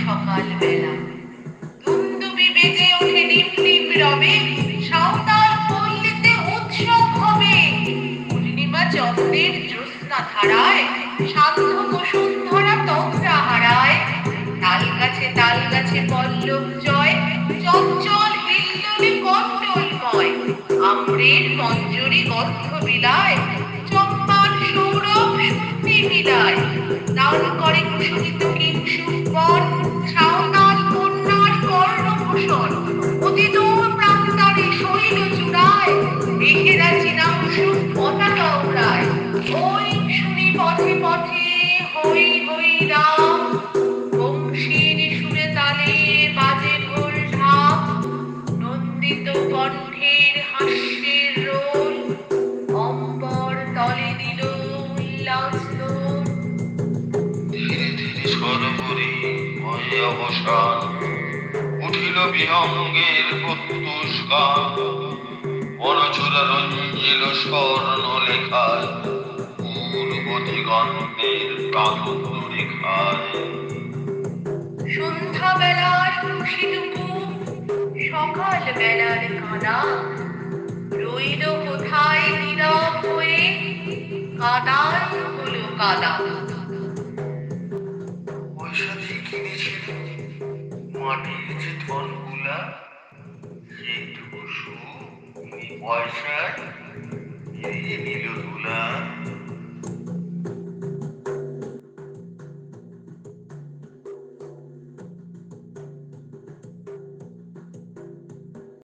সকাল বেলা। দুন্দুবি বেজে ওঠে ডিম ডিম রবে, সাঁওতাল পল্লীতে উৎসব হবে। পূর্ণিমা চন্দ্রের জ্যোৎস্না ধারায় শান্ত বসুন্ধরা তন্দ্রা হারায়। তাল গাছে তাল গাছে পল্লব জয়, চঞ্চল হিল্লোলে কণ্ডলময় আম্রের মঞ্জরি গন্ধ বিলায়, চম্পার সৌরভ শক্তি বিলায়। কর্ণভূষণ অতি দূর প্রান্তরে শৈল চূড়ায় দেহেরা চিনাংশু পতাকা উড়ায়। ওই শুনি পথে পথে, হই হই রাম। বংশীর সুরে তালে বাজে ঢোল ঢাক নন্দিত কণ্ঠের হাস্যের রোল, অম্বর তলে দিল উল্লাস। ধীরে ধীরে সরবরি অবসান। উঠিল বিহঙ্গের প্রত্যুষ গান। বনচূড়া রঞ্জিল স্বর্ণ লেখায় পূর্ব দিগন্তের প্রান্ত রেখায় সন্ধ্যাবেলার খুশিটুকু সকাল বেলার কানা। রইল কোথায় নীরব হয়ে কাদার হলো কাদা মাটির যে ধনগুলা সেইটুকু সুখ এই পয়সায় এই যে ধুলা